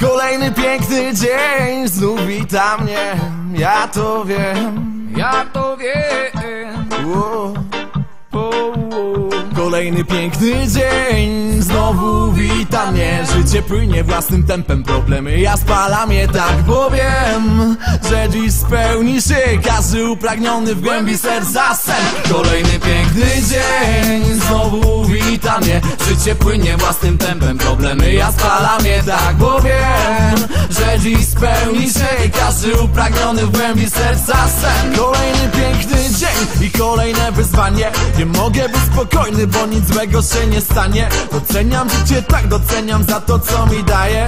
Kolejny piękny dzień znów wita mnie Ja to wiem Ja to wiem. Wow. Kolejny piękny dzień. Znowu wita mnie Życie płynie własnym tempem. Problemy ja spalam je tak Bo wiem, że dziś spełni się. Każdy upragniony w głębi serca sen. Kolejny piękny dzień. Znowu wita mnie Życie płynie własnym tempem. Problemy ja spalam je tak Bo wiem, że dziś spełni się Każdy upragniony w głębi serca sen. Kolejny piękny dzień i kolejne wyzwanie. Nie mogę być spokojny, bo nic złego się nie stanie. Doceniam życie, tak doceniam za to, co mi daje.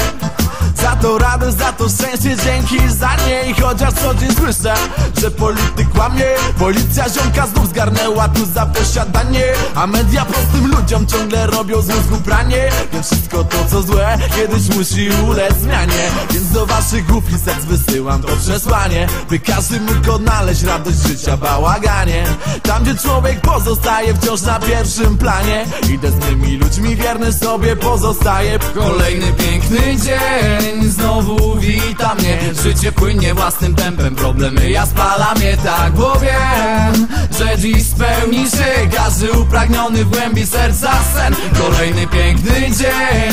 Za to radość, za to szczęście, dzięki za nie. I chociaż co dzień słyszę, że polityk kłamie Policja ziomka znów zgarnęła tu za posiadanie. A media prostym ludziom ciągle robią z mózgu pranie. Więc wszystko to co złe. Kiedyś musi ulec zmianie. Więc do waszych i serc wysyłam to przesłanie. By każdy mógł odnaleźć radość życia bałaganie. Tam gdzie człowiek pozostaje wciąż na pierwszym planie. Idę z tymi ludźmi wierny sobie pozostaje Kolejny piękny dzień. Znowu wita mnie. Życie płynie własnym tempem Problemy ja spalam je tak Bo wiem, że dziś spełni się Każdy upragniony w głębi serca sen. Kolejny piękny dzień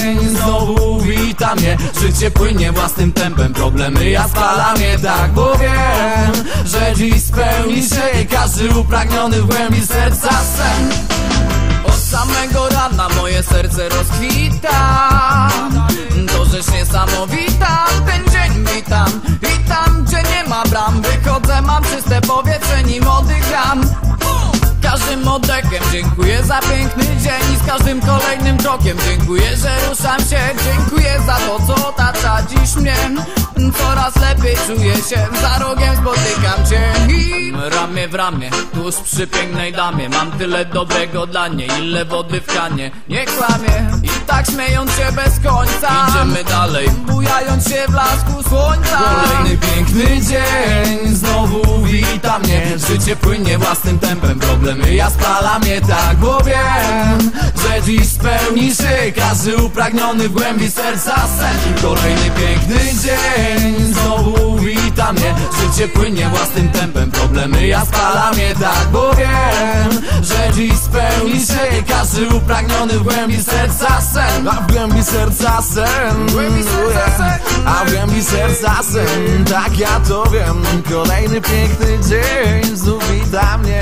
mnie. Życie płynie własnym tempem Problemy ja spalam je tak Bo wiem, że dziś spełni się Każdy upragniony w głębi serca sen. Od samego rana moje serce rozkwita. To rzecz niesamowita, ten dzień witam I tam gdzie nie ma bram Wychodzę, mam czyste powietrze, nim oddycham Każdym oddechem dziękuję za piękny dzień I z każdym kolejnym krokiem. Dziękuję, że ruszam się. Dziękuję za to, co otacza dziś mnie. Coraz lepiej czuję się, za rogiem spotykam cię. I ramię w ramię, tuż przy pięknej damie. Mam tyle dobrego dla niej, ile wody w kranie Nie kłamię i tak śmiejąc się bez końca. Idziemy dalej, bujając się w blasku słońca. Kolejny piękny dzień Znowu wita mnie. Życie płynie własnym tempem Problemy ja spalam je tak Bo wiem, że dziś spełni się. Każdy upragniony w głębi serca sen. Kolejny piękny dzień Znowu wita mnie. Życie płynie własnym tempem. Problemy ja spalam je tak Bo wiem, że dziś spełni się Każdy upragniony w głębi serca sen. A w głębi serca sen. A w głębi serca sen. Tak ja to wiem. Kolejny piękny dzień Znów wita mnie